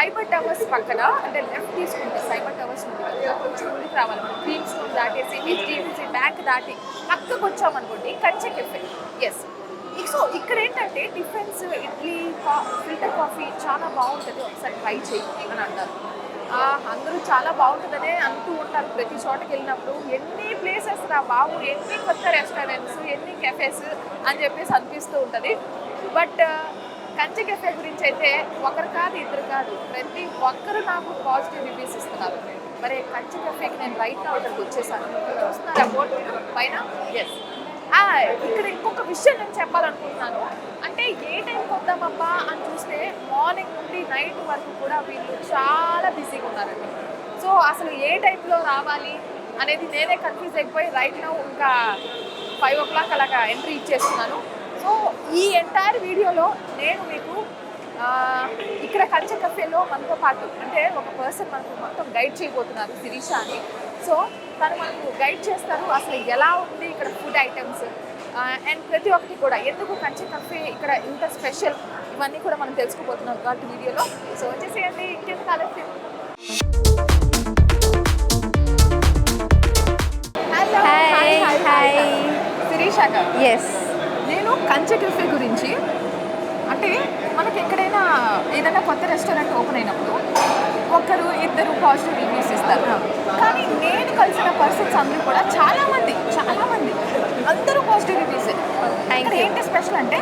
Cyber towers పక్కన అంటే left తీసుకుంటే సైబర్ టవర్స్ కొంచెం ముందుకు రావాలి మనం. క్రీమ్ స్టోన్ దాటేసి హెచ్డిఎఫ్సి బ్యాంక్ దాటి పక్కకు వచ్చామనుకోండి కంచె కెఫే ఎస్ సో ఇక్కడ ఏంటంటే డిఫెన్స్ ఇడ్లీ ఫిల్టర్ కాఫీ చాలా బాగుంటుంది. ఒకసారి ట్రై చేయి అని అంటారు. అందరూ చాలా బాగుంటుందనే అంటూ ఉంటారు ప్రతి చోటకి వెళ్ళినప్పుడు. ఎన్ని ప్లేసెస్ రా బాబు ఎన్ని కొత్త రెస్టారెంట్స్ ఎన్ని కెఫేస్ అని చెప్పేసి అనిపిస్తూ ఉంటుంది. బట్ కంచె కెఫే గురించి అయితే ఒకరు కాదు ఇద్దరు కాదు. ప్రతి ఒక్కరు నాకు పాజిటివ్ రివ్యూస్ ఇస్తున్నారు. మరి కంచె కెఫేకి నేను రైట్ నా వచ్చేసాను. చూస్తున్నారా బోర్డు పైన? ఎస్ ఇక్కడ ఇంకొక విషయం నేను చెప్పాలనుకుంటున్నాను. అంటే ఏ టైంకి వద్దామబ్బా అని చూస్తే మార్నింగ్ నుండి నైట్ వరకు కూడా వీళ్ళు చాలా బిజీగా ఉన్నారండి. సో అసలు ఏ టైంలో రావాలి అనేది నేనే కన్ఫ్యూజ్ అయిపోయి రైట్ నౌ ఇంకా ఫైవ్ ఓ క్లాక్ అలాగా ఎంట్రీ ఇచ్చేస్తున్నాను. సో ఈ ఎంటైర్ వీడియోలో నేను మీకు ఇక్కడ కంచె కఫేలో మనతో పాటు అంటే ఒక పర్సన్ మనకు మొత్తం గైడ్ చేయబోతున్నారు శిరీష అని. సో తను మనకు గైడ్ చేస్తారు అసలు ఎలా ఉంది ఇక్కడ ఫుడ్ ఐటమ్స్ అండ్ ప్రతి ఒక్కటి కూడా. ఎందుకు కంచె కఫే ఇక్కడ ఇంత స్పెషల్ ఇవన్నీ కూడా మనం తెలుసుకోబోతున్నాం కాబట్టి వీడియోలో. సో వచ్చేసేయండి ఇంకెందుకు ఆలస్యం హలో హాయ్ హాయ్ శిరీష గారు. ఎస్ నేను కంచె కెఫే గురించి అంటే మనకి ఎక్కడైనా ఏదైనా కొత్త రెస్టారెంట్ ఓపెన్ అయినప్పుడు ఒకరు ఇద్దరు పాజిటివ్ రివ్యూస్ ఇస్తారు కానీ నేను కలిసిన పర్సన్స్ అందరూ కూడా చాలా మంది చాలా మంది అందరూ పాజిటివ్ రివ్యూస్ ఇక్కడ. ఏంటి స్పెషల్ అంటే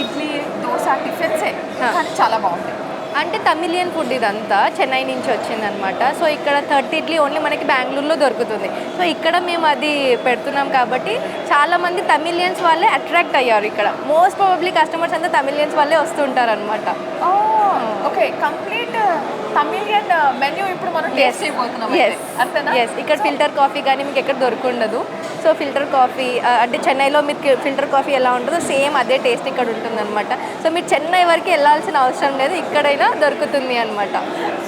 ఇడ్లీ దోశ టిఫిన్సే. కానీ చాలా బాగుంటాయి అంటే తమిళియన్ ఫుడ్ ఇదంతా చెన్నై నుంచి వచ్చిందనమాట. సో ఇక్కడ థర్టీ ఇడ్లీ ఓన్లీ మనకి బెంగళూరులో దొరుకుతుంది. సో ఇక్కడ మేము అది పెడుతున్నాం కాబట్టి చాలా మంది తమిళియన్స్ వాళ్ళే అట్రాక్ట్ అయ్యారు ఇక్కడ. మోస్ట్ ప్రాబబ్లీ కస్టమర్స్ అంతా తమిళియన్స్ వాళ్ళే వస్తుంటారు అనమాట ఓకే కంప్లీట్ మెన్యూ ఇప్పుడు మనం టేస్ట్ అంతేనా? ఎస్ ఇక్కడ ఫిల్టర్ కాఫీ కానీ మీకు ఎక్కడ దొరకుండదు సో ఫిల్టర్ కాఫీ అంటే చెన్నైలో మీకు ఫిల్టర్ కాఫీ ఎలా ఉంటుందో సేమ్ అదే టేస్ట్ ఇక్కడ ఉంటుందన్నమాట. సో మీరు చెన్నై వరకు వెళ్ళాల్సిన అవసరం లేదు. ఇక్కడైనా దొరుకుతుంది అనమాట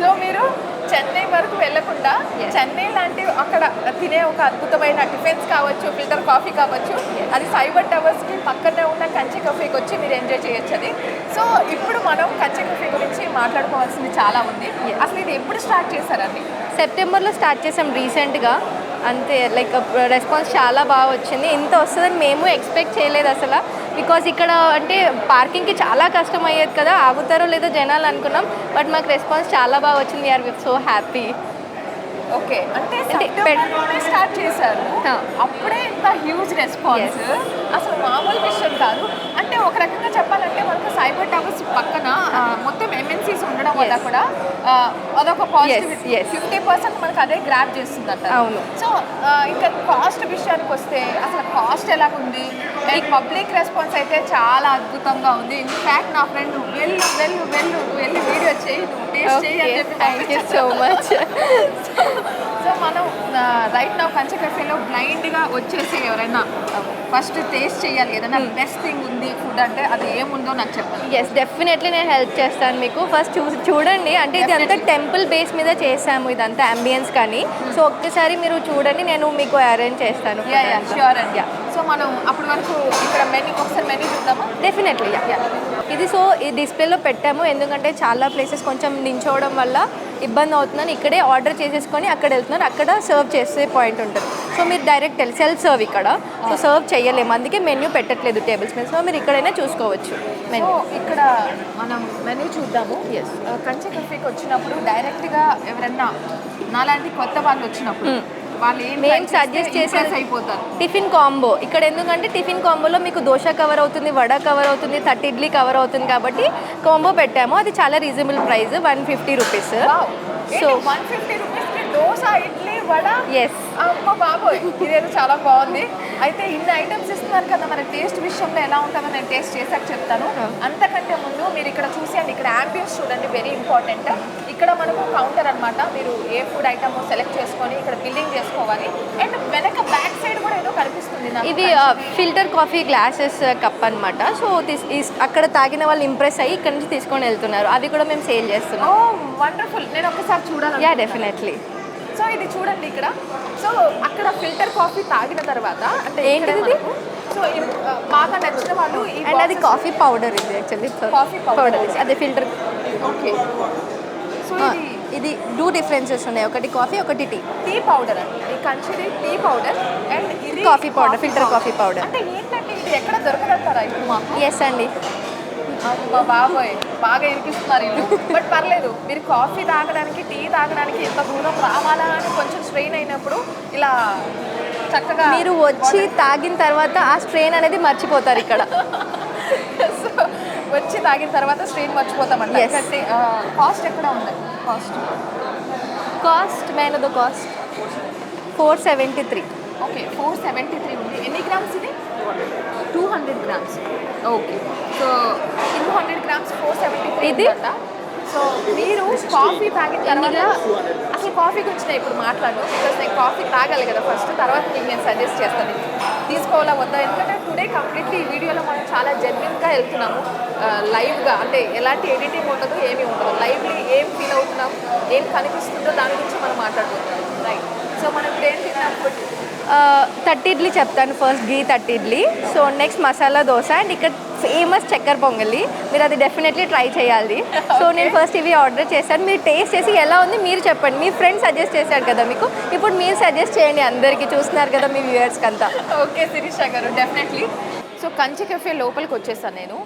సో మీరు చెన్నై వరకు వెళ్ళకుండా చెన్నై లాంటి అక్కడ తినే ఒక అద్భుతమైన టిఫిన్స్ కావచ్చు ఫిల్టర్ కాఫీ కావచ్చు అది సైబర్ టవర్స్కి పక్కనే ఉన్న కంచె కాఫీకి వచ్చి మీరు ఎంజాయ్ చేయొచ్చు అది. సో ఇప్పుడు మనం కంచె కాఫీ గురించి మాట్లాడుకోవాల్సింది చాలా ఉంది. అసలు ఇది ఎప్పుడు స్టార్ట్ చేశారండి సెప్టెంబర్లో స్టార్ట్ చేసాం రీసెంట్గా. అంతే లైక్ రెస్పాన్స్ చాలా బాగా వచ్చింది. ఇంత వస్తుందని మేము ఎక్స్పెక్ట్ చేయలేదు అసలు. బికాజ్ ఇక్కడ అంటే పార్కింగ్కి చాలా కష్టం అయ్యేది కదా ఆగుతారో లేదో జనాలు అనుకున్నాం. బట్ మాకు రెస్పాన్స్ చాలా బాగా వచ్చింది. ఆర్ సో హ్యాపీ ఓకే అంటే స్టార్ట్ చేశారు. అప్పుడే ఇంత హ్యూజ్ రెస్పాన్స్ అసలు మామూలు విషయం కాదు. అంటే ఒక రకంగా చెప్పాలంటే మనకు సైబర్ టవర్స్ పక్కన ఆ, మొత్తం ఎంఎన్సీస్ ఉండడం వల్ల. కూడా అదొక పాజిటివ్ yes. ఫిఫ్టీ పర్సెంట్ మనకు అదే గ్రాప్ చేస్తుంది అంట అవును. సో ఇంకా కాస్ట్ విషయానికి వస్తే అసలు కాస్ట్ ఎలా ఉంది పబ్లిక్ రెస్పాన్స్ అయితే చాలా అద్భుతంగా ఉంది. ఇన్ఫాక్ట్ నా ఫ్రెండ్ వెళ్ళు వెళ్ళు వెళ్ళు వెళ్ళి వీడియో చేయి నువ్వు టేస్ట్ చేయి అని చెప్పి థ్యాంక్ యూ సో మచ్ మనం రైట్ నా కంచె కెఫేలో బ్లైండ్గా వచ్చేసి ఎవరైనా ఫస్ట్ టేస్ట్ చేయాలి. ఏదైనా బెస్ట్ థింగ్ ఉంది ఫుడ్ అంటే అది ఏముందో నాకు చెప్పాలి ఎస్ డెఫినెట్లీ నేను హెల్ప్ చేస్తాను మీకు. ఫస్ట్ చూ చూడండి. అంటే ఇది అంతా టెంపుల్ బేస్ మీద చేసాము ఇదంతా అంబియన్స్ కానీ. సో ఒక్కసారి మీరు చూడండి నేను మీకు అరేంజ్ చేస్తాను యా యా ష్యూర్ అండి. సో మనం అప్పటి వరకు ఇక్కడ మెనూ ఒకసారి మెనూ చూద్దామా? డెఫినెట్లీ ఇది సో ఈ డిస్ప్లేలో పెట్టాము. ఎందుకంటే చాలా ప్లేసెస్ కొంచెం నించోవడం వల్ల ఇబ్బంది అవుతుందని ఇక్కడే ఆర్డర్ చేసేసుకొని అక్కడ వెళ్తున్నారు. అక్కడ సర్వ్ చేసే పాయింట్ ఉంటుంది. సో మీరు డైరెక్ట్ వెళ్ళి సెల్ఫ్ సర్వ్ ఇక్కడ. సో సర్వ్ చేయలేము. అందుకే మెన్యూ పెట్టట్లేదు టేబుల్స్ మీద. సో మీరు ఇక్కడైనా చూసుకోవచ్చు. మెన్యూ ఇక్కడ మనం మెనూ చూద్దాము. ఆ, కంచె కెఫేకి వచ్చినప్పుడు డైరెక్ట్గా ఎవరన్నా నాలాంటి కొత్త వాళ్ళు వచ్చినప్పుడు ఏం మేము సజెస్ట్ చేసే టిఫిన్ కాంబో. ఇక్కడ ఎందుకంటే టిఫిన్ కాంబోలో మీకు దోశ కవర్ అవుతుంది వడ కవర్ అవుతుంది థర్టీ ఇడ్లీ కవర్ అవుతుంది కాబట్టి కాంబో పెట్టాము. అది చాలా reasonable price one fifty rupees so one fifty రూపీస్కి దోశ వడ ఎస్ అమ్మ బాబోయ్ ఇదేదో చాలా బాగుంది. అయితే ఇన్ని ఐటమ్స్ ఇస్తున్నారు కదా మరి టేస్ట్ విషయంలో ఎలా ఉంటుందో నేను టేస్ట్ చేశాక చెప్తాను. అంతకంటే ముందు మీరు ఇక్కడ చూసేయండి ఇక్కడ యాంబియన్స్ చూడండి వెరీ ఇంపార్టెంట్ ఇక్కడ మనకు కౌంటర్ అన్నమాట. మీరు ఏ ఫుడ్ ఐటమ్ సెలెక్ట్ చేసుకొని ఇక్కడ బిల్లింగ్ చేసుకోవాలి. అండ్ వెనక బ్యాక్ సైడ్ కూడా ఏదో కనిపిస్తుంది. ఇవి ఫిల్టర్ కాఫీ గ్లాసెస్ కప్ అన్నమాట. సో అక్కడ తాగిన వాళ్ళు ఇంప్రెస్ అయ్యి ఇక్కడ నుంచి తీసుకొని వెళ్తున్నారు. అవి కూడా మేము సేల్ చేస్తున్నాం. వండర్ఫుల్ నేను ఒకసారి చూడాలి యా డెఫినెట్లీ సో ఇది చూడండి ఇక్కడ. సో అక్కడ ఫిల్టర్ కాఫీ తాగిన తర్వాత అంటే ఏంటిది సో బాగా నచ్చిన వాళ్ళు అండ్ అది కాఫీ పౌడర్ ఇది యాక్చువల్లీ powder. పౌడర్. అదే ఫిల్టర్. ఓకే. సో ఇది ఇది టూ డిఫరెన్సెస్ ఉన్నాయి. ఒకటి కాఫీ ఒకటి టీ. టీ పౌడర్ అండి. కంచిది టీ పౌడర్ అండ్ ఇది Coffee powder, filter coffee powder. అంటే ఏంటంటే ఇది ఎక్కడ దొరకదంటారా ఇప్పుడు మాకు? ఎస్ అండి. బాబోయ్. బాగా ఇరికిస్తున్నారు ఇల్లు. బట్ పర్లేదు మీరు కాఫీ తాగడానికి టీ తాగడానికి ఎంత దూరం రావాలా అని కొంచెం స్ట్రెయిన్ అయినప్పుడు ఇలా చక్కగా మీరు వచ్చి తాగిన తర్వాత ఆ స్ట్రెయిన్ అనేది మర్చిపోతారు ఇక్కడ. సో వచ్చి తాగిన తర్వాత స్ట్రెయిన్ మర్చిపోతామంట. Yes. కాస్ట్ ఎక్కడ ఉంది? కాస్ట్ కాస్ట్ మైన the cost four seventy three okay four seventy three ఉంది. ఎన్ని గ్రామ్స్ ఇది? Two hundred grams. Okay. So two hundred grams four seventy three ఇది? అంట సో మీరు కాఫీ తాగిన తర్వాత అసలు కాఫీ గురించి నేను ఇప్పుడు మాట్లాడను బికాస్ నేను కాఫీ తాగాలి కదా ఫస్ట్ తర్వాత మీకు నేను సజెస్ట్ చేస్తాను. తీసుకోవాలా వద్దా? ఎందుకంటే టుడే కంప్లీట్లీ ఈ వీడియోలో మనం చాలా జెన్యున్గా వెళ్తున్నాము. లైవ్గా అంటే ఎలాంటి ఎడిటింగ్ ఉండదు ఏమీ ఉండదు. లైవ్లీ ఏం ఫీల్ అవుతున్నాం ఏం కనిపిస్తుందో దాని గురించి మనం మాట్లాడుకుంటున్నాం. రైట్ సో మనం ఇప్పుడు ఏం తిన్నాం? థర్టీ ఇడ్లీ చెప్తాను first ghee thirty idli. So next masala dosa and ఇక్కడ ఫేమస్ చక్కెర పొంగలి. మీరు అది డెఫినెట్లీ ట్రై చేయాలి. సో నేను ఫస్ట్ ఇవి ఆర్డర్ చేశాను. మీరు టేస్ట్ చేసి ఎలా ఉంది మీరు చెప్పండి. మీ ఫ్రెండ్ సజెస్ట్ చేశాడు కదా మీకు. ఇప్పుడు మీరు సజెస్ట్ చేయండి అందరికీ. చూస్తున్నారు కదా మీ వ్యూవర్స్కి అంతా ఓకే శిరీష గారు డెఫినెట్లీ సో కంచి కెఫే లోపలికి వచ్చేసాను నేను.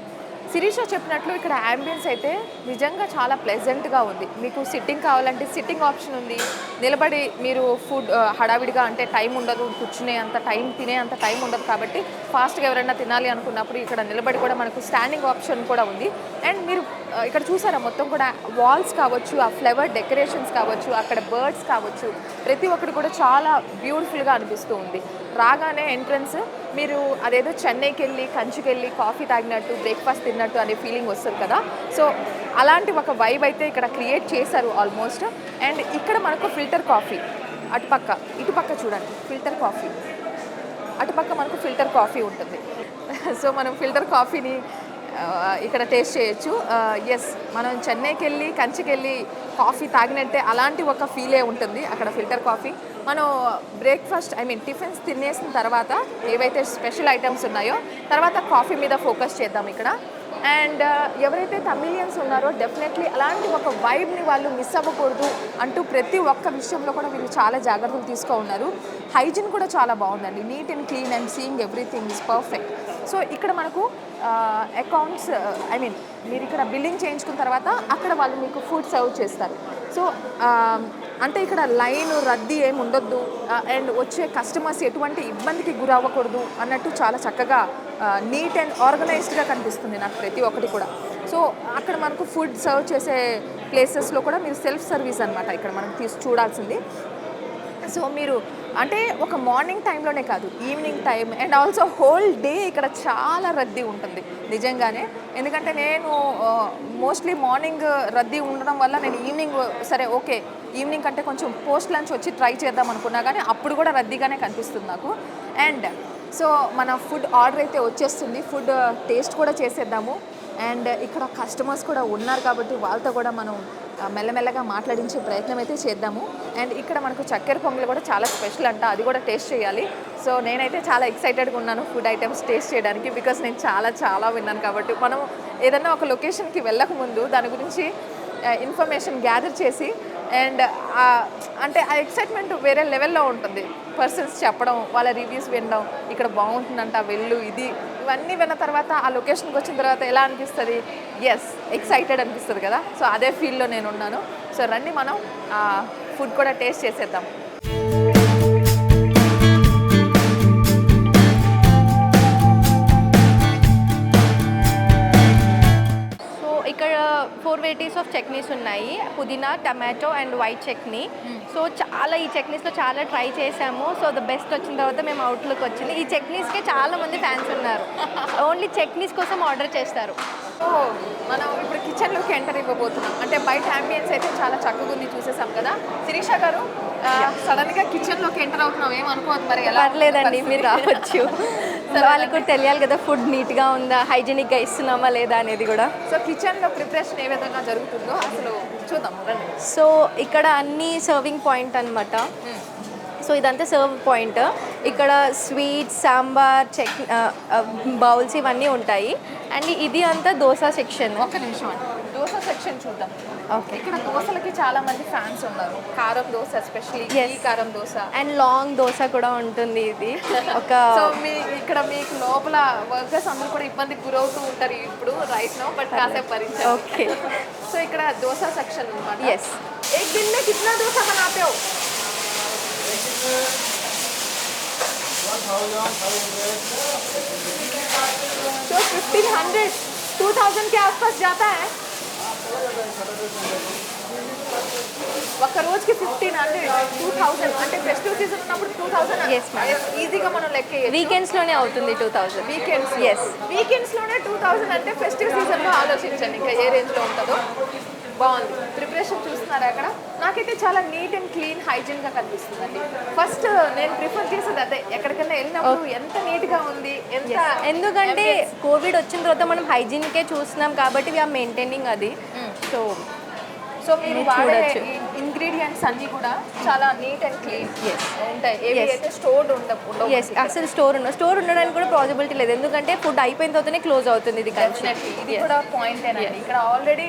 శిరీష చెప్పినట్లు ఇక్కడ యాంబియన్స్ అయితే నిజంగా చాలా ప్లెజెంట్గా ఉంది. మీకు సిట్టింగ్ కావాలంటే సిట్టింగ్ ఆప్షన్ ఉంది. నిలబడి మీరు ఫుడ్ హడావిడిగా అంటే టైం ఉండదు కూర్చునే అంత టైం తినే అంత టైం ఉండదు కాబట్టి ఫాస్ట్గా ఎవరైనా తినాలి అనుకున్నప్పుడు ఇక్కడ నిలబడి కూడా మనకు స్టాండింగ్ ఆప్షన్ కూడా ఉంది. అండ్ మీరు ఇక్కడ చూసారా మొత్తం కూడా వాల్స్ కావచ్చు ఆ ఫ్లవర్ డెకరేషన్స్ కావచ్చు అక్కడ బర్డ్స్ కావచ్చు ప్రతి ఒక్కటి కూడా చాలా బ్యూటిఫుల్గా అనిపిస్తూ ఉంది. రాగానే ఎంట్రన్స్ మీరు అదేదో చెన్నైకి వెళ్ళి కంచికి వెళ్ళి కాఫీ తాగినట్టు బ్రేక్ఫాస్ట్ తిన్నట్టు అనే ఫీలింగ్ వస్తుంది కదా. సో అలాంటి ఒక వైబ్ అయితే ఇక్కడ క్రియేట్ చేశారు ఆల్మోస్ట్ అండ్ ఇక్కడ మనకు ఫిల్టర్ కాఫీ అటుపక్క ఇటుపక్క చూడండి ఫిల్టర్ కాఫీ అటుపక్క మనకు ఫిల్టర్ కాఫీ ఉంటుంది. సో మనం ఫిల్టర్ కాఫీని ఇక్కడ టేస్ట్ చేయొచ్చు. ఎస్ మనం చెన్నైకి వెళ్ళి కంచికి వెళ్ళి కాఫీ తాగినట్టే అలాంటి ఒక ఫీలే ఉంటుంది అక్కడ ఫిల్టర్ కాఫీ మనం బ్రేక్ఫాస్ట్ ఐ మీన్ టిఫిన్స్ తినేసిన తర్వాత ఏవైతే స్పెషల్ ఐటమ్స్ ఉన్నాయో తర్వాత కాఫీ మీద ఫోకస్ చేద్దాం ఇక్కడ. అండ్ uh, ఎవరైతే తమిళియన్స్ ఉన్నారో డెఫినెట్లీ అలాంటి ఒక వైబ్ని వాళ్ళు మిస్ అవ్వకూడదు అంటూ ప్రతి ఒక్క విషయంలో కూడా వీళ్ళు చాలా జాగ్రత్తలు తీసుకో ఉన్నారు. హైజీన్ కూడా చాలా బాగుందండి. Neat and clean and seeing everything is perfect so ఇక్కడ మనకు అకౌంట్స్ ఐ మీన్ మీరు ఇక్కడ బిల్లింగ్ చేయించుకున్న తర్వాత అక్కడ వాళ్ళు మీకు ఫుడ్ సర్వ్ చేస్తారు. సో అంటే ఇక్కడ లైన్ రద్దీ ఏమి ఉండొద్దు. అండ్ వచ్చే కస్టమర్స్ ఎటువంటి ఇబ్బందికి గురవ్వకూడదు అన్నట్టు చాలా చక్కగా నీట్ అండ్ ఆర్గనైజ్డ్గా కనిపిస్తుంది నాకు ప్రతి ఒక్కటి కూడా. సో అక్కడ మనకు ఫుడ్ సర్వ్ చేసే ప్లేసెస్లో కూడా మీరు సెల్ఫ్ సర్వీస్ అనమాట ఇక్కడ మనం తీసి చూడాల్సింది. సో మీరు అంటే ఒక మార్నింగ్ టైంలోనే కాదు evening time and also whole day ఇక్కడ చాలా రద్దీ ఉంటుంది. నిజంగానే ఎందుకంటే నేను మోస్ట్లీ మార్నింగ్ రద్దీ ఉండడం వల్ల నేను ఈవినింగ్ సరే ఓకే ఈవినింగ్ కంటే కొంచెం పోస్ట్ లంచ్ వచ్చి ట్రై చేద్దాం అనుకున్నా కానీ అప్పుడు కూడా రద్దీగానే కనిపిస్తుంది నాకు. అండ్ సో మన ఫుడ్ ఆర్డర్ అయితే వచ్చేస్తుంది ఫుడ్ టేస్ట్ కూడా చేసేద్దాము. అండ్ ఇక్కడ కస్టమర్స్ కూడా ఉన్నారు కాబట్టి వాళ్ళతో కూడా మనం మెల్లమెల్లగా మాట్లాడించే ప్రయత్నం అయితే చేద్దాము. అండ్ ఇక్కడ మనకు చక్కెర పొంగల్ కూడా చాలా స్పెషల్ అంట. అది కూడా టేస్ట్ చేయాలి. సో నేనైతే చాలా ఎక్సైటెడ్గా ఉన్నాను ఫుడ్ ఐటమ్స్ టేస్ట్ చేయడానికి బికాస్ నేను చాలా చాలా విన్నాను కాబట్టి. మనం ఏదన్నా ఒక లొకేషన్కి వెళ్ళకముందు దాని గురించి ఇన్ఫర్మేషన్ గ్యాదర్ చేసి అండ్ అంటే ఆ ఎక్సైట్మెంట్ వేరే లెవెల్లో ఉంటుంది. పర్సన్స్ చెప్పడం వాళ్ళ రివ్యూస్ వినడం ఇక్కడ బాగుంటుందంట వెళ్ళు ఇది ఇవన్నీ విన్న తర్వాత ఆ లొకేషన్కి వచ్చిన తర్వాత ఎలా అనిపిస్తుంది? ఎస్ ఎక్సైటెడ్ అనిపిస్తుంది కదా. సో అదే ఫీల్డ్లో నేను ఉన్నాను. సో రండి మనం ఫుడ్ కూడా టేస్ట్ చేసేద్దాం. ఫోర్ వెరైటీస్ ఆఫ్ చట్నీస్ ఉన్నాయి. పుదీనా tomato and white chutney. So చాలా ఈ చట్నీస్లో చాలా ట్రై చేసాము సో ద బెస్ట్ వచ్చిన తర్వాత మేము అవుట్లుక్ వచ్చింది. ఈ చట్నీస్కి చాలా మంది ఫ్యాన్స్ ఉన్నారు. ఓన్లీ చట్నీస్ కోసం ఆర్డర్ చేస్తారు. సో మనం ఇప్పుడు కిచెన్లోకి ఎంటర్ ఇవ్వబోతున్నాం. అంటే బయట అంబియన్స్ అయితే చాలా చక్కగా ఉంది చూసేసాం కదా. శిరీష గారు సడన్గా కిచెన్లోకి ఎంటర్ అవుతున్నాం. ఏం అనుకోవద్దు మరి. ఎలా పర్లేదండి మీరు రావచ్చు. చూపిస్తారు వాళ్ళకి కూడా తెలియాలి కదా ఫుడ్ నీట్గా ఉందా హైజీనిక్గా ఇస్తున్నామా లేదా అనేది కూడా. సో కిచెన్లో ప్రిపరేషన్ ఏ విధంగా జరుగుతుందో అసలు చూద్దాం సో ఇక్కడ అన్ని సర్వింగ్ పాయింట్ అనమాట సో ఇదంతా సర్వ్ పాయింట్ ఇక్కడ స్వీట్ సాంబార్ చెక్ బౌల్స్ ఇవన్నీ ఉంటాయి. అండ్ ఇది అంతా దోశ సెక్షన్ ఒక్క నిమిషం దోశ సెక్షన్ చూద్దాం. ఇక్కడ దోశలకి చాలా మంది ఫ్యాన్స్ ఉన్నారు కారం దోశ ఎస్పెషల్లీ Yes. ఈ కారం దోశ అండ్ లాంగ్ దోశ కూడా ఉంటుంది ఇది ఒక సో మీ ఇక్కడ మీకు లోపల వర్కర్స్ అందరూ కూడా ఇబ్బందికి గురవుతూ ఉంటారు ఇప్పుడు రైట్ నో బట్ కాసేపు భరించారు ఓకే సో ఇక్కడ దోశ సెక్షన్ అనమాట ఎస్ एक दिन में कितना डोसा बनाते हो तो फिफ्टीन हंड्रेड टू थाउजेंड के आसपास जाता है ఒక రోజుకి ఫిఫ్టీన్ హండ్రెడ్ టూ థౌసండ్ అంటే ఫెస్టివ్ సీజన్ ఉన్నప్పుడు టూ థౌసండ్. ఈజీగా మనం లెక్క వీకెండ్స్లోనే అవుతుంది టూ థౌజండ్ వీకెండ్స్ ఎస్ వీకెండ్స్లోనే టూ థౌసండ్ అంటే ఫెస్టివ్ సీజన్లో ఆలోచించండి. ఇంకా ఏ రేంజ్లో ఉంటుందో. బాగుంది. ప్రిపరేషన్ చూస్తున్నారా అక్కడ? నాకైతే చాలా నీట్ అండ్ క్లీన్ హైజీన్గా కనిపిస్తుందండి. ఫస్ట్ నేను ప్రిఫర్ చేసేది అదే. ఎక్కడికైనా వెళ్ళినప్పుడు ఎంత నీట్గా ఉంది ఎంత ఎందుకంటే కోవిడ్ వచ్చిన తర్వాత మనం హైజీన్కే చూస్తున్నాం కాబట్టి వీఆర్ మెయింటైనింగ్ అది. సో సో మీరు వాడే. ఇంగ్రీడియంట్స్ అన్ని కూడా చాలా నీట్ అండ్ క్లీన్. ఉంటాయి. ఏవి. అయితే స్టోర్డ్ ఉండవు ఎస్ అసలు స్టోర్ ఉన్న స్టోర్ ఉండడానికి కూడా పాసిబిలిటీ లేదు. ఎందుకంటే ఫుడ్ అయిపోయిన తర్వాతనే క్లోజ్ అవుతుంది ఇది. ఇది కూడా పాయింట్ ఇక్కడ ఆల్రెడీ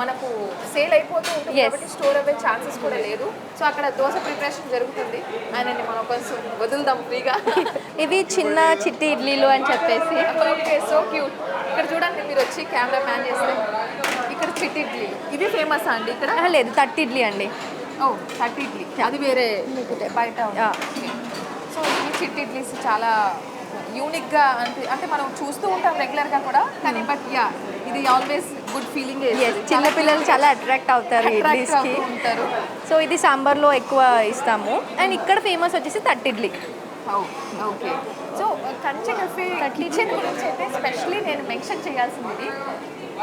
మనకు సేల్ అయిపోతూ ఉంటుంది. కాబట్టి స్టోర్ అయ్యే ఛాన్సెస్ కూడా లేదు. సో అక్కడ దోశ ప్రిపరేషన్ జరుగుతుంది. ఆయనని మనం కొంచెం వదులుదాం ఫ్రీగా. ఇవి చిన్న చిట్టి ఇడ్లీలు అని చెప్పేసి. ఓకే సో క్యూట్ ఇక్కడ చూడండి మీరు వచ్చి కెమెరా మ్యాన్ చేస్తే. చిట్టి ఇడ్లీ. ఇది ఫేమస్ అండి ఇక్కడ? లేదు తట్టి ఇడ్లీ అండి. Oh thirty idli. అది వేరే బయట. సో ఈ చిట్టి ఇడ్లీస్ చాలా యూనిక్గా అంటే అంటే మనం చూస్తూ ఉంటాం రెగ్యులర్గా కూడా కానీ బట్ యా ఇది ఆల్వేస్ గుడ్ ఫీలింగ్ ఎస్ చిన్న పిల్లలు చాలా అట్రాక్ట్ అవుతారు ఇడ్లీస్కి. ఉంటారు. సో ఇది సాంబార్లో ఎక్కువ ఇస్తాము. అండ్ ఇక్కడ ఫేమస్ వచ్చేసి తట్టి ఇడ్లీ. ఓకే. సో కంచె కఫే కిచెన్ గురించి అయితే స్పెషల్లీ నేను మెన్షన్ చేయాల్సింది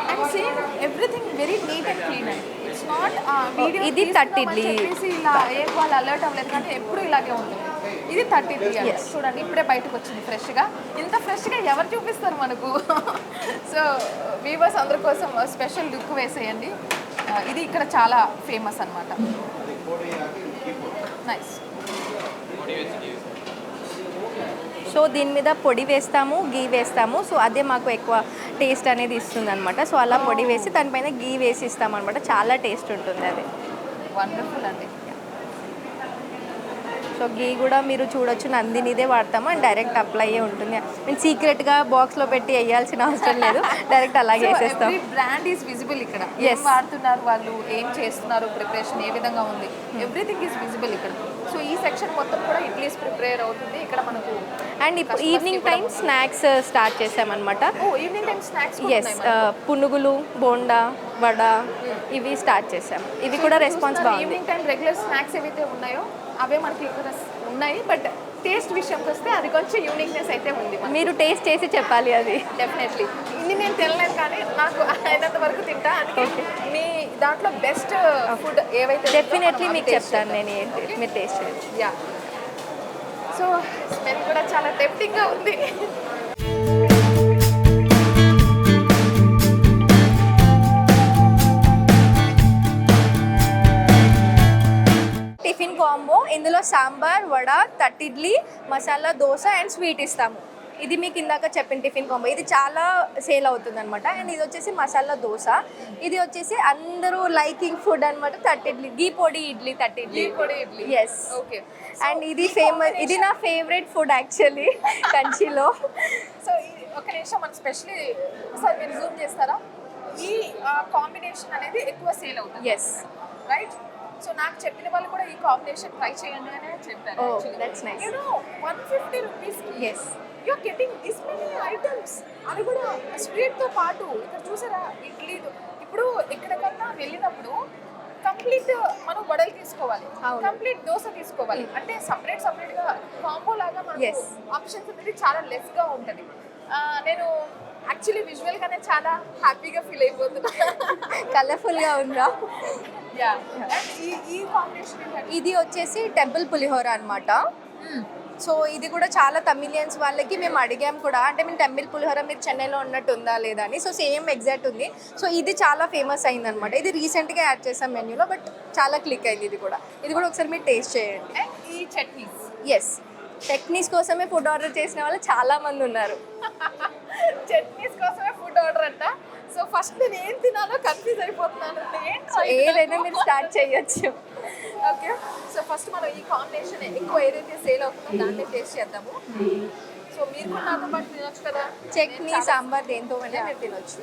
and same everything very neat and clean అండి ఇట్స్ నాట్ వీడియో ఇది తట్టి ఇడ్లీ. చెప్పేసి ఇలా ఏం వాళ్ళు అలర్ట్ అవ్వలేదు కానీ ఎప్పుడు ఇలాగే ఉంటుంది. ఇది థర్టీ త్రీ. చూడండి ఇప్పుడే బయటకు వచ్చింది ఫ్రెష్గా. ఇంత ఫ్రెష్గా ఎవరు చూపిస్తారు మనకు? సో వీవర్స్ అందరి కోసం స్పెషల్ లుక్ వేసేయండి. ఆ, ఇది ఇక్కడ చాలా ఫేమస్ అనమాట నైస్ సో దీని మీద పొడి వేస్తాము గీ వేస్తాము. సో అదే మాకు ఎక్కువ టేస్ట్ అనేది ఇస్తుంది అనమాట సో అలా పొడి వేసి దానిపైన గీ వేసి ఇస్తాం అనమాట చాలా టేస్ట్ ఉంటుంది అది. వండర్ఫుల్ అండి. సో గీ కూడా మీరు చూడొచ్చు నందినిదే వాడతాము అండ్ డైరెక్ట్ అప్లై అయ్యే ఉంటుంది. మేము సీక్రెట్గా బాక్స్లో పెట్టి వేయాల్సిన అవసరం లేదు డైరెక్ట్ అలాగే వేసేస్తాం బ్రాండ్ ఈస్ విజిబుల్ ఇక్కడ. Yes. వాడుతున్నారు వాళ్ళు? ఏం చేస్తున్నారు? ప్రిపరేషన్ ఏ విధంగా ఉంది? ఎవ్రీథింగ్ ఈస్ విజిబుల్ ఇక్కడ. సో ఈ సెక్షన్ మొత్తం కూడా ఇడ్లీస్ ప్రిపేర్ అవుతుంది. ఇక్కడ మనకు అండ్ ఇప్పుడు ఈవినింగ్ టైం స్నాక్స్ స్టార్ట్ చేసామన్నమాట. ఈవినింగ్ టైం స్నాక్స్ ఎస్ పునుగులు బోండా వడ ఇవి స్టార్ట్ చేసాం. ఇవి కూడా రెస్పాన్స్ బాగుంది. ఈవినింగ్ టైం రెగ్యులర్ స్నాక్స్ ఏవైతే ఉన్నాయో అవే మనకి ఇక్కడ ఉన్నాయి బట్ టేస్ట్ విషయంకి వస్తే అది కొంచెం యూనిక్నెస్ అయితే ఉంది మీరు టేస్ట్ చేసి చెప్పాలి అది. డెఫినెట్లీ ఇన్ని నేను తినలేను కానీ నాకు అయినంత వరకు తింటా. అందుకే మీ దాంట్లో బెస్ట్ ఫుడ్ ఏవైతే డెఫినెట్లీ మీకు చెప్తాను. నేను ఏంటి మీరు టేస్ట్ చేయండి. యా సో స్మెల్ కూడా చాలా టెంప్టింగ్గా ఉంది. ఇందులో సాంబార్ వడ తట్టిడ్లీ మసాలా దోశ అండ్ స్వీట్ ఇస్తాము. ఇది మీకు ఇందాక చెప్పిన టిఫిన్ కాంబో. ఇది చాలా సేల్ అవుతుంది అనమాట అండ్ ఇది వచ్చేసి మసాలా దోశ. ఇది వచ్చేసి అందరూ లైకింగ్ ఫుడ్ అనమాట తట్టిడ్లీ గీ పొడి ఇడ్లీ తట్టిడ్లీ గీ పొడి ఇడ్లీ. ఎస్ ఓకే అండ్ ఇది ఫేమస్ ఇది నా ఫేవరెట్ ఫుడ్ యాక్చువల్లీ కంచిలో. సో ఒక నిమిషం మన స్పెషల్లీ సార్ మీరు జూమ్ చేస్తారా? ఈ కాంబినేషన్ అనేది ఎక్కువ సేల్ అవుతుంది. ఎస్ రైట్ సో నాకు చెప్పిన వాళ్ళు కూడా ఈ కాంబినేషన్ ట్రై చేయండి అని చెప్పారు 150 rupees కి Yes. you're getting this many items. అది కూడా స్వీట్తో పాటు ఇక్కడ చూసారా ఇడ్లీ ఇప్పుడు ఎక్కడికన్నా వెళ్ళినప్పుడు కంప్లీట్ మనం వడలు తీసుకోవాలి. కంప్లీట్ దోశ తీసుకోవాలి అంటే సపరేట్ సపరేట్గా కాంబో లాగా మనకు. ఆప్షన్స్ అనేది చాలా లెస్గా ఉంటది నేను యాక్చువల్లీ విజువల్ గానే చాలా హ్యాపీగా ఫీల్ అయిపోతున్నా. కలర్ఫుల్గా ఉందా? యా ఈ ఈ కాంబినేషన్ ఏంటంటే? ఇది వచ్చేసి టెంపుల్ పులిహోర అనమాట సో ఇది కూడా చాలా తమిళియన్స్ వాళ్ళకి మేము అడిగాం కూడా. అంటే మేము తమిళ్ పులిహోర మీరు చెన్నైలో ఉన్నట్టు ఉందా లేదా అని. సో సేమ్ ఎగ్జాక్ట్ ఉంది. సో ఇది చాలా ఫేమస్ అయింది అనమాట ఇది రీసెంట్గా యాడ్ చేసాం మెన్యూలో బట్ చాలా క్లిక్ అయింది ఇది కూడా. ఇది కూడా ఒకసారి మీరు టేస్ట్ చేయండి. ఈ చట్నీస్? ఎస్ టెక్నీస్ కోసమే ఫుడ్ ఆర్డర్ చేసిన వాళ్ళు చాలా మంది ఉన్నారు. చట్నీస్ కోసమే ఫుడ్ ఆర్డర్ అంట. సో ఫస్ట్ నేను ఏం తినాలో కన్ఫ్యూజ్ అయిపోతున్నాను. ఏదైనా మీరు స్టార్ట్ చేయొచ్చు. ఓకే సో ఫస్ట్ మనం ఈ కాంబినేషన్ ఎక్కువ ఏదైతే సేల్ అవుతుందో దాన్ని టేస్ట్ చేద్దాము. సో మీరు కూడా నాతో పాటు తినొచ్చు కదా? చట్నీ సాంబార్ దేంతో మీరు తినొచ్చు.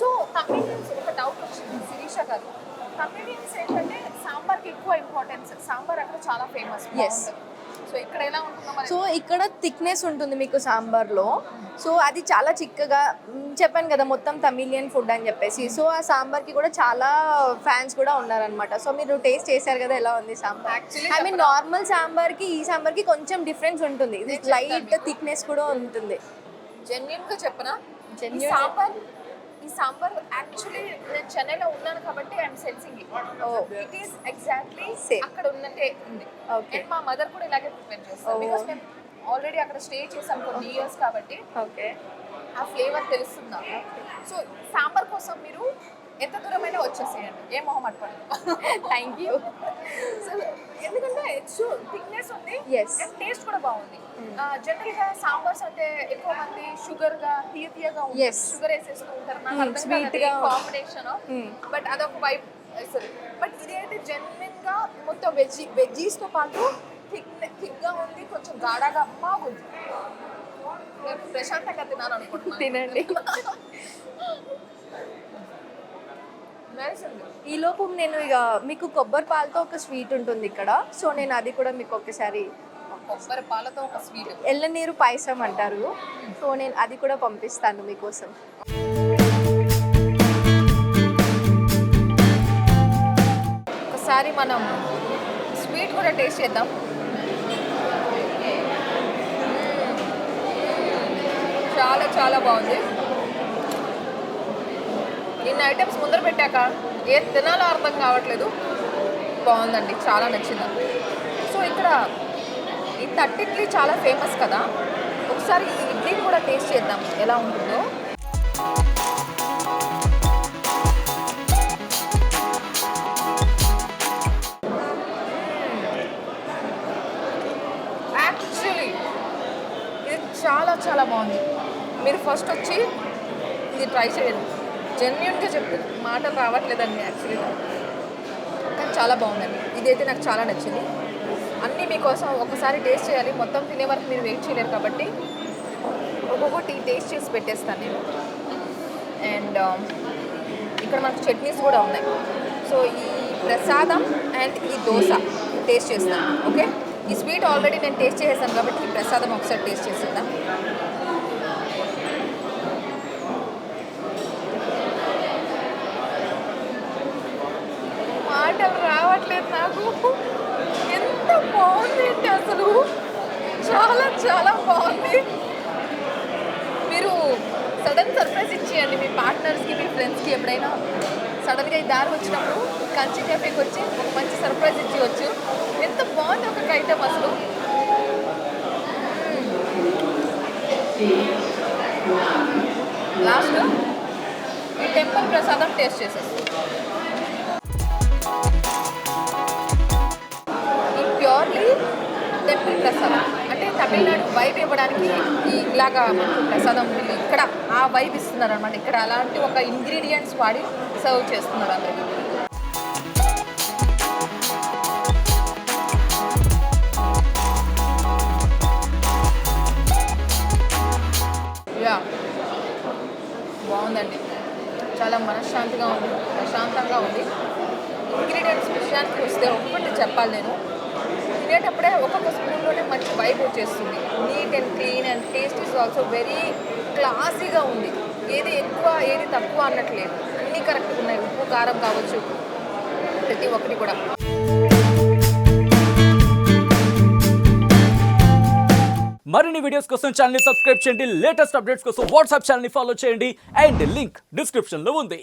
సో తమిళియన్స్ ఒక డౌట్ వచ్చింది శిరీష గారు. తమిళియన్స్ ఏంటంటే సాంబార్కి ఎక్కువ ఇంపార్టెన్స్ సాంబార్ అక్కడ చాలా ఫేమస్ Yes. సో ఇక్కడ ఎలా ఉంటుందో సో ఇక్కడ థిక్నెస్ ఉంటుంది మీకు సాంబార్లో. సో అది చాలా చిక్కగా చెప్పాను కదా మొత్తం తమిళియన్ ఫుడ్ అని చెప్పేసి. సో ఆ సాంబార్కి కూడా చాలా ఫ్యాన్స్ కూడా ఉన్నారనమాట సో మీరు టేస్ట్ చేశారు కదా ఎలా ఉంది సాంబార్? ఐ మీన్ నార్మల్ సాంబార్కి ఈ సాంబార్కి కొంచెం డిఫరెన్స్ ఉంటుంది. ఇది లైట్ థిక్నెస్ కూడా ఉంటుంది. జెన్యున్గా చెప్పనా? Genuine. సాంబార్ ఈ సాంబార్ యాక్చువల్లీ నేను చెన్నైలో ఉన్నాను కాబట్టి I'm sensing. It is exactly. అక్కడ ఉన్నట్టే ఉంది. అండ్ మా మదర్ కూడా ఇలాగే ప్రిపేర్ చేస్తారు Oh. బికాస్ మేము ఆల్రెడీ అక్కడ స్టే చేసాం కొన్ని ఇయర్స్ కాబట్టి ఓకే ఆ ఫ్లేవర్ తెలుస్తుంది సో సాంబార్ కోసం మీరు ఎంత దూరమైనా వచ్చేసేయండి. ఏ మొహం అట్టుకోండి థ్యాంక్ యూ సో ఎందుకంటే థిక్నెస్ ఉంది. అండ్ టేస్ట్ కూడా బాగుంది. జనరల్గా సాంబార్స్ అంటే ఎక్కువ మంది షుగర్గా తీయ తీయగా. షుగర్ వేసేస్తూ ఉంటారు. Hmm, నాకు అర్థం sweet గా. Combination Hmm. బట్ అదొక వైబ్ అసలు బట్ ఇదైతే జెన్యున్గా మొత్తం వెజ్ వెజ్జీస్తో పాటు థిక్ థిక్గా ఉంది కొంచెం గాఢగా బాగుంది ప్రశాంతంగా తినాలి అనుకుంటున్నాను తినండి. ఈ లోపు నేను ఇక మీకు కొబ్బరి పాలతో ఒక స్వీట్ ఉంటుంది ఇక్కడ. సో నేను అది కూడా మీకు ఒకసారి కొబ్బరి పాలతో ఒక స్వీట్ ఎల్లనీరు పాయసం అంటారు. సో నేను అది కూడా పంపిస్తాను మీకోసం. ఒకసారి మనం స్వీట్ కూడా టేస్ట్ చేద్దాం. చాలా చాలా బాగుంది. ఇన్ని ఐటమ్స్ ముందర పెట్టాక ఏ తినాలో అర్థం కావట్లేదు. బాగుందండి చాలా నచ్చింది. సో ఇక్కడ ఈ తట్టి ఇడ్లీ చాలా ఫేమస్ కదా. ఒకసారి ఈ ఇడ్లీని కూడా టేస్ట్ చేద్దాం ఎలా ఉంటుందో. యాక్చువల్లీ ఇది చాలా చాలా బాగుంది. మీరు ఫస్ట్ వచ్చి ఇది ట్రై చేయండి. జెన్యున్గా చెప్తుంది మాట రావట్లేదండి యాక్చువల్గా కానీ చాలా బాగుందండి. ఇదైతే నాకు చాలా నచ్చింది. అన్నీ మీకోసం ఒకసారి టేస్ట్ చేయాలి. మొత్తం తినే వరకు మీరు వెయిట్ చేయలేరు కాబట్టి ఒక్కొక్కటి టేస్ట్ చేసి పెట్టేస్తాను నేను. అండ్ um, ఇక్కడ మనకు చట్నీస్ కూడా ఉన్నాయి. సో ఈ ప్రసాదం అండ్ ఈ దోశ టేస్ట్ చేస్తాను. ఓకే ఈ స్వీట్ ఆల్రెడీ నేను టేస్ట్ చేసేసాను కాబట్టి ఈ ప్రసాదం ఒకసారి టేస్ట్ చేసేద్దాం మాటలు రావట్లేదు నాకు ఎంత బాగుంది అంటే అసలు చాలా చాలా బాగుంది. మీరు సడన్ సర్ప్రైజ్ ఇచ్చేయండి మీ పార్ట్నర్స్కి మీ ఫ్రెండ్స్కి ఎప్పుడైనా. సడన్గా ఈ దారి వచ్చినప్పుడు కంచి కేఫేకి వచ్చి ఒక మంచి సర్ప్రైజ్ ఇచ్చేయచ్చు. ఎంత బాగుంది ఒక ఐటమ్ అసలు. లాస్ట్ ఈ టెంపుల్ ప్రసాదం టేస్ట్ చేసేస్తాం ఈ ప్యూర్లీ టెంపుల్ ప్రసాదం. తమిళనాడు వైబ్ ఇవ్వడానికి ఈ ఇలాగా ప్రసాదం ఇక్కడ ఆ వైబ్ ఇస్తున్నారు అనమాట ఇక్కడ అలాంటి ఒక ఇంగ్రీడియంట్స్ వాడి సర్వ్ చేస్తున్నారు అందరికీ యా బాగుందండి. చాలా మనశ్శాంతిగా ఉంది. ప్రశాంతంగా ఉంది. ఇంగ్రీడియంట్స్ విషయానికి వస్తే ఒక్కటి చెప్పాలి నేను. తినేటప్పుడే ఒక్కొక్క స్పూన్లోనే మంచి వైబ్ వచ్చేస్తుంది. Neat and clean and taste is also very క్లాసీగా ఉంది. ఏది ఎక్కువ ఏది తక్కువ అన్నట్లేదు. అన్నీ కరెక్ట్గా ఉన్నాయి. ఉప్పు కారం కావచ్చు ప్రతి ఒక్కటి కూడా. మరిన్ని వీడియోస్ కోసం ఛానల్ని సబ్స్క్రైబ్ చేయండి. లేటెస్ట్ అప్డేట్స్ కోసం వాట్సాప్ ఛానల్ని ఫాలో చేయండి. అండ్ లింక్ డిస్క్రిప్షన్లో ఉంది.